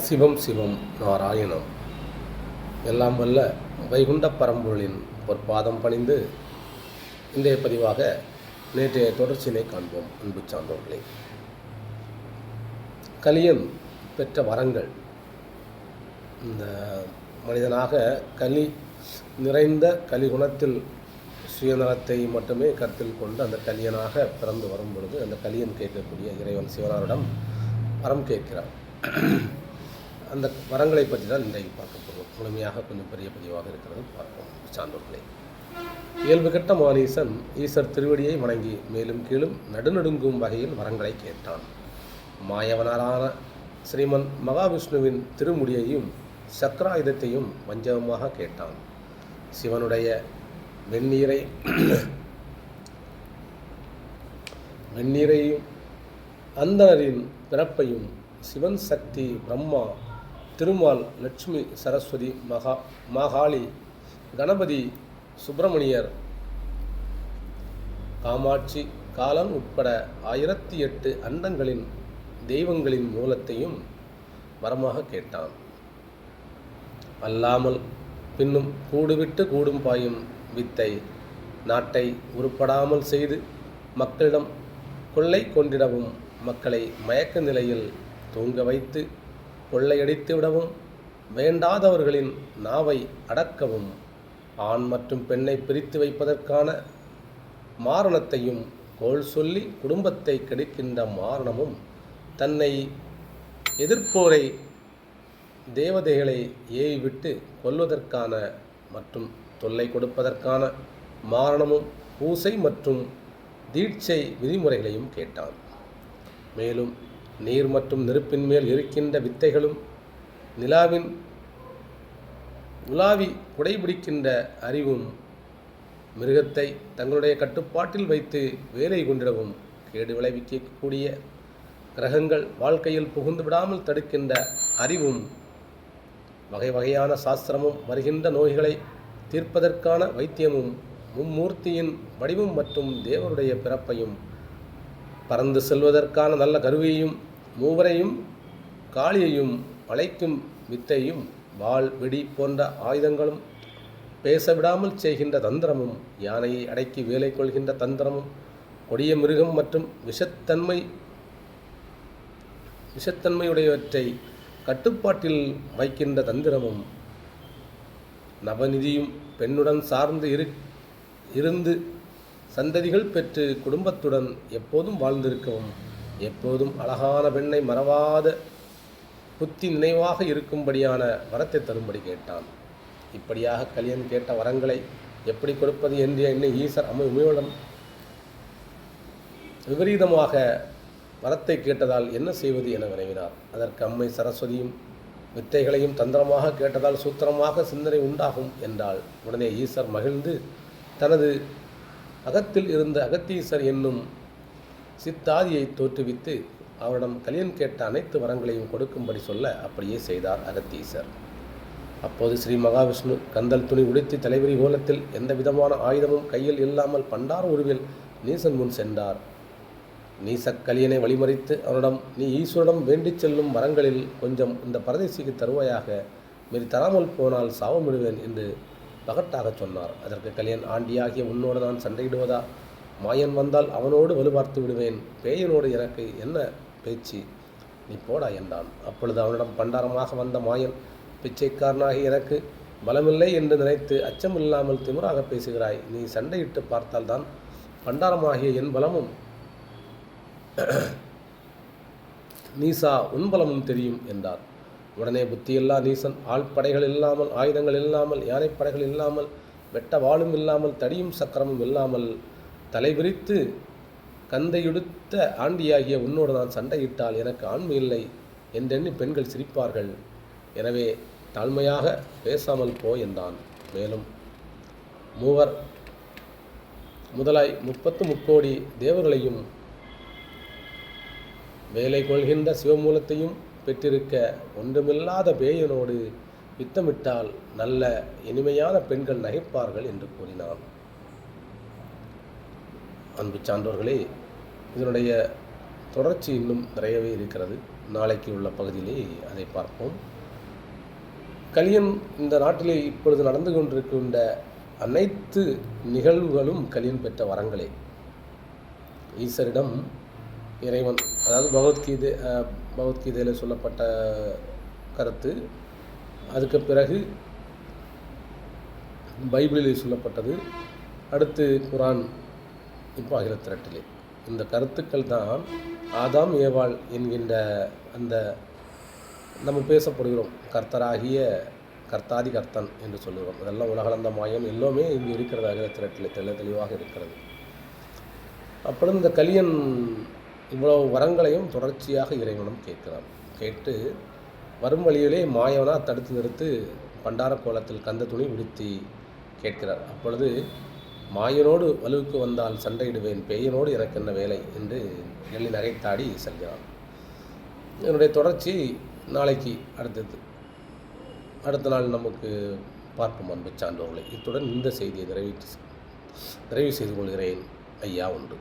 சிவம் சிவம் நாராயணம். எல்லாம் வல்ல வைகுண்ட பரம்பொருளின் பொற்பாதம் பணிந்து இன்றைய பதிவாக நேற்றைய தொடர்ச்சியினை காண்போம் அன்பு சான்றோர்களே கலியன் பெற்ற வரங்கள். இந்த மனிதனாக கலி நிறைந்த கலிகுணத்தில் சுயநலத்தை மட்டுமே கருத்தில் கொண்டு அந்த கலியனாக பிறந்து வரும் பொழுது அந்த கலியன் கேட்கக்கூடிய இறைவன் சிவனாரிடம் வரம் கேட்கிறான். அந்த வரங்களை பற்றி தான் இன்றைக்கு பார்க்க போகிறோம் முழுமையாக கொஞ்சம் பெரிய பதிவாக இருக்கிறது. பார்ப்போம். சான்றோர்களை. இயல்பு கெட்ட மானீசன் ஈசர் திருவடியை வணங்கி மேலும் கீழும் நடுநடுங்கும் வகையில் வரங்களை கேட்டான். மாயவனாரான ஸ்ரீமன் மகாவிஷ்ணுவின் திருமுடியையும் சக்கராயுதத்தையும் வஞ்சகமாக கேட்டான். சிவனுடைய வெந்நீரை வெந்நீரையும் அந்தனரின் பிறப்பையும் சிவன் சக்தி பிரம்மா திருமால் லட்சுமி சரஸ்வதி மகா மாகாளி கணபதி சுப்பிரமணியர் காமாட்சி காலன் உட்பட ஆயிரத்தி எட்டு அண்டங்களின் தெய்வங்களின் மூலத்தையும் வரமாக கேட்டான். அல்லாமல் பின்னும் கூடுவிட்டு கூடும் பாயும் வித்தை நாட்டை உருப்படாமல் செய்து மக்களிடம் கொள்ளை கொண்டிடவும் மக்களை மயக்க நிலையில் தூங்க வைத்து கொள்ளையடித்து விடவும் வேண்டாதவர்களின் நாவை அடக்கவும் ஆண் மற்றும் பெண்ணை பிரித்து வைப்பதற்கான மாரணத்தையும் கோல் சொல்லி குடும்பத்தை கெடுக்கின்ற மாரணமும் தன்னை எதிர்ப்போரை தேவதைகளை ஏவிவிட்டு கொல்வதற்கான மற்றும் தொல்லை கொடுப்பதற்கான மாரணமும் பூசை மற்றும் தீட்சை விதிமுறைகளையும் கேட்டான். மேலும் நீர் மற்றும் நெருப்பின் மேல் இருக்கின்ற வித்தைகளும் நிலாவின் உலாவி குடைபிடிக்கின்ற அறிவும் மிருகத்தை தங்களுடைய கட்டுப்பாட்டில் வைத்து வேலை கொண்டிடவும். கேடு விளைவிக்கக்கூடிய கிரகங்கள் வாழ்க்கையில் புகுந்து விடாமல் தடுக்கின்ற அறிவும் வகை வகையான சாஸ்திரமும் வருகின்ற நோய்களை தீர்ப்பதற்கான வைத்தியமும் மும்மூர்த்தியின் வடிவம் மற்றும் தேவருடைய பிறப்பையும் பறந்து செல்வதற்கான நல்ல கருவியையும் மூவரையும் காளியையும் அழைக்கும் வித்தையும் வாள் வெடி போன்ற ஆயுதங்களும் பேசவிடாமல் செய்கின்ற தந்திரமும் யானையை அடக்கி வேலை கொள்கின்ற தந்திரமும் கொடிய மிருகம் மற்றும் விஷத்தன்மை விஷத்தன்மையுடையவற்றை கட்டுப்பாட்டில் வைக்கின்ற தந்திரமும் நவநிதியும் பெண்ணுடன் சார்ந்து இரு இருந்து சந்ததிகள் பெற்று குடும்பத்துடன் எப்போதும் வாழ்ந்திருக்கவும் எப்போதும் அழகான பெண்ணை மறவாத புத்தி நினைவாக இருக்கும்படியான வரத்தை தரும்படி கேட்டான். இப்படியாக கலியன் கேட்ட வரங்களை எப்படி கொடுப்பது என்று எண்ணி ஈசர் அம்மை உமையுடன் விபரீதமாக வரத்தை கேட்டதால் என்ன செய்வது என வினவினார். அதற்கு அம்மை சரஸ்வதியும் வித்தைகளையும் தந்திரமாக கேட்டதால் சூத்திரமாக சிந்தனை உண்டாகும் என்றால் உடனே ஈசர் மகிழ்ந்து தனது அகத்தில் இருந்த அகத்தீசர் என்னும் சித்தாதியை தோற்றுவித்து அவரிடம் கலியன் கேட்ட அனைத்து வரங்களையும் கொடுக்கும்படி சொல்ல அப்படியே செய்தார் அகத்தீசர். அப்போது ஸ்ரீ மகாவிஷ்ணு கந்தல் துணி உடுத்தி தலைவரி கோலத்தில் எந்த விதமான ஆயுதமும் கையில் இல்லாமல் பண்டார் உருவில் நீசன் முன் சென்றார். நீசக்கலியனை வழிமறித்து அவனிடம் நீ ஈஸ்வரிடம் வேண்டிச் செல்லும் வரங்களில் கொஞ்சம் இந்த பரதேசிக்கு தருவாயாக மீறி தராமல் போனால் சாவமிடுவேன் என்று பகட்டாக சொன்னார். அதற்கு கலியன் ஆண்டியாகிய உன்னோடு நான் சண்டையிடுவதா? மாயன் வந்தால் அவனோடு வலுபார்த்து விடுவேன். பேயனோடு எனக்கு என்ன பேச்சு? நீ போடா என்றான். அப்பொழுது அவனிடம் பண்டாரமாக வந்த மாயன் பிச்சைக்காரனாகி எனக்கு பலமில்லை என்று நினைத்து அச்சமில்லாமல் திமுறாக பேசுகிறாய். நீ சண்டையிட்டு பார்த்தால்தான் பண்டாரமாகிய என் பலமும் நீசா உன் பலமும் தெரியும் என்றார். உடனே புத்தியில்லா நீசன் ஆழ்படைகள் இல்லாமல் ஆயுதங்கள் இல்லாமல் யானைப்படைகள் இல்லாமல் வெட்ட வாளும் இல்லாமல் தடியும் சக்கரமும் இல்லாமல் தலைவிரித்து கந்தையுடுத்த ஆண்டியாகிய உன்னோடு நான் சண்டையிட்டால் எனக்கு ஆண்மை இல்லை என்றெண்ணி பெண்கள் சிரிப்பார்கள். எனவே தாழ்மையாக பேசாமல் போ என்றான். மேலும் மூவர் முதலாய் முப்பத்து முக்கோடி தேவர்களையும் வேலை கொள்கின்ற சிவமூலத்தையும் பெற்றிருக்க ஒன்றுமில்லாத பேயனோடு யுத்தமிட்டால் நல்ல இனிமையான பெண்கள் நகைப்பார்கள் என்று கூறினான். அன்பு சான்றோர்களே இதனுடைய தொடர்ச்சி இன்னும் நிறையவே இருக்கிறது. நாளைக்கு உள்ள பகுதியிலே அதை பார்ப்போம். கலியன் இந்த நாட்டிலே இப்பொழுது நடந்து கொண்டிருக்கின்ற அனைத்து நிகழ்வுகளும் கலியன் பெற்ற வரங்களே. ஈஸ்வரிடம் இறைவன் அதாவது பகவத்கீதை பகவத்கீதையில் சொல்லப்பட்ட கருத்து அதுக்கு பிறகு பைபிளில் சொல்லப்பட்டது. அடுத்து குரான் இப்போ அகிலத்திரட்டிலே இந்த கருத்துக்கள் தான் ஆதாம் ஏவாள் என்கின்ற அந்த நம்ம பேசப்படுகிறோம். கர்த்தராகிய கர்த்தாதி கர்த்தன் என்று சொல்லுகிறோம். அதெல்லாம் உலகளந்த மாயம் எல்லாமே இங்கே இருக்கிறது திரட்டிலே தெள்ள தெளிவாக இருக்கிறது. அப்பொழுது இந்த கலியன் இவ்வளவு வரங்களையும் தொடர்ச்சியாக இறைவனும் கேட்கிறான். கேட்டு வரும் வழியிலே மாயவனா தடுத்து நிறுத்து பண்டார கோலத்தில் கந்த துணி உடுத்தி கேட்கிறார். அப்பொழுது மாயனோடு வலுவுக்கு வந்தால் சண்டையிடுவேன் பேயனோடு எனக்கென்ன வேலை? என்று எள்ளி நகைத்தாடி செல்கிறான். என்னுடைய தொடர்ச்சி நாளைக்கு அடுத்தது. அடுத்த நாள் நமக்கு பார்ப்போம் அன்பு சான்றோர்களை. இத்துடன் இந்த செய்தியை நிறைவேற்றி நிறைவு செய்து கொள்கிறேன். ஐயா உண்டு